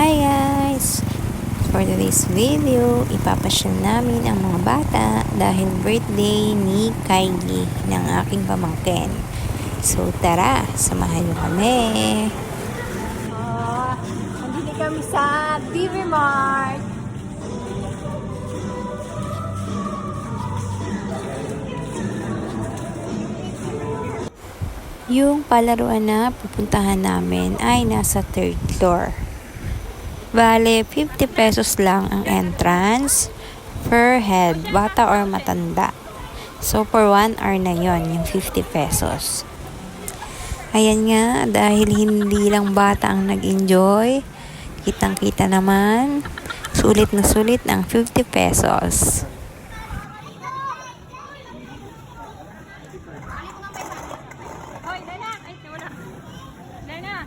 Hi guys! For today's video, ipapasyal namin ang mga bata dahil birthday ni Kylie ng aking pamangkin. So tara, samahan niyo kami! Ah, nandito kami sa TV Mart. Yung palaruan na pupuntahan namin ay nasa third floor. Bale, 50 pesos lang ang entrance per head, bata or matanda. So, for 1 hour na yon yung 50 pesos. Ayan nga, dahil hindi lang bata ang nag-enjoy, kitang-kita naman, sulit na sulit ang 50 pesos. Hoy, Lena! Ay, wala. Lena!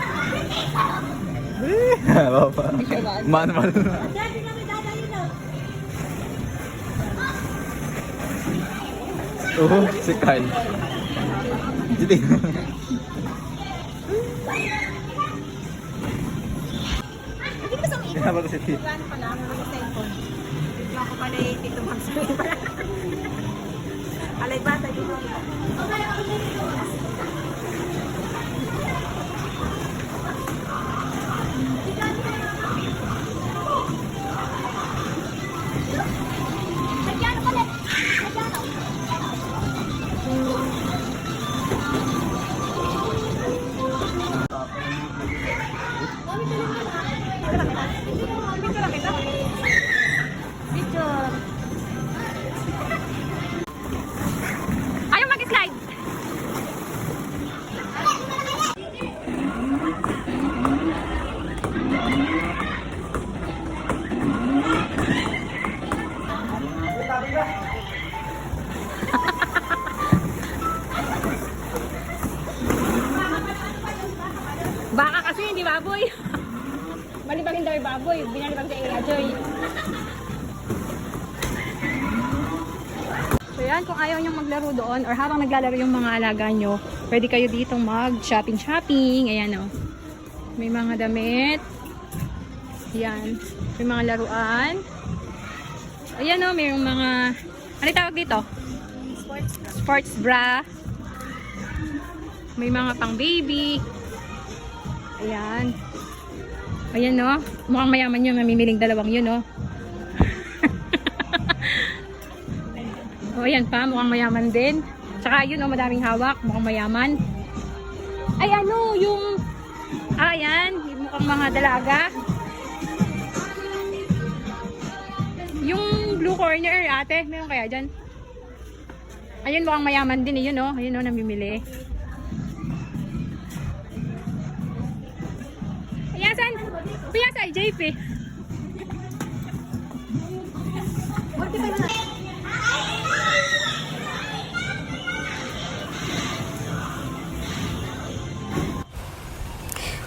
Bawa pa. Manual. Oo, si Kyle. Hindi. Kaya ba si Tito? Plan pala, may cellphone. Bigla ko pala yung Tito Max. Alay ba, tayo mo. Picture. Malibagin daw yung baboy. Binalibag sa Area Joy. So yan, kung ayaw nyo maglaro doon or habang naglalaro yung mga alaga nyo, pwede kayo dito mag-shopping-shopping. Ayan o. May mga damit. Yan. May mga laruan. Ayan o, may mga... Ano tawag dito? Sports bra. Sports bra. May mga pang baby. Ayan. Ayan no. Mukhang mayaman yung namimiling dalawang yun no. O, ayan pa, mukhang mayaman din. Tsaka yun, oh, madaming hawak, mukhang mayaman. Ay, ano, yung... Ah, ayan, mukhang mga dalaga. Yung blue corner, ate, meron kaya dyan? Ayun, mukhang mayaman din, eh, yun, oh. Ayun, oh, namimili. Kuya sa JP.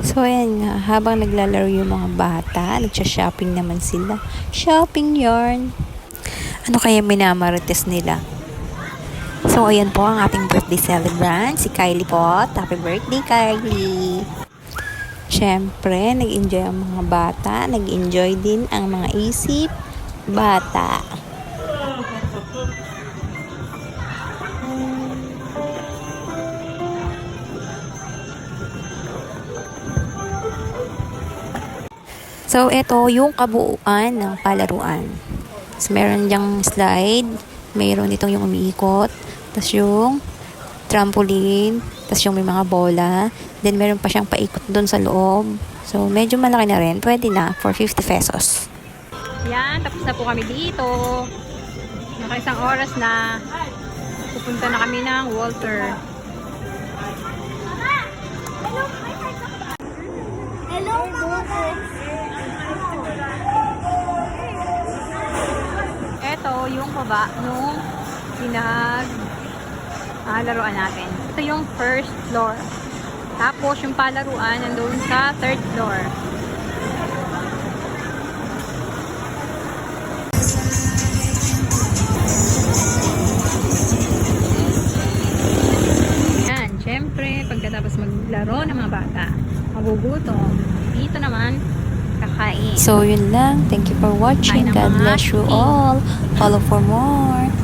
So ayan nga, habang naglalaro yung mga bata, nagsha-shopping naman sila. Shopping yarn. Ano kaya minamarites nila? So ayan po ang ating birthday celebrant, si Kylie po. Happy birthday Kylie! Siyempre, nag-enjoy ang mga bata, nag-enjoy din ang mga isip bata. So, ito yung kabuuan ng palaruan. So, meron diyang slide, mayroon itong yung umiikot, tapos yung trampoline, tapos yung may mga bola, then meron pa siyang paikot doon sa loob. So, medyo malaki na rin. Pwede na for 50 pesos. Yan, tapos na po kami dito. Naka isang oras na pupunta na kami ng Walter. Hello, mga guys. Ito yung baba nung pinag ah, laruan natin. Ito yung first floor. Tapos yung palaruan nandun sa third floor. Yan, syempre, pagkatapos maglaro ng mga bata, magugutom. Dito naman, kakain. So, yun lang. Thank you for watching. God bless you all. Follow for more.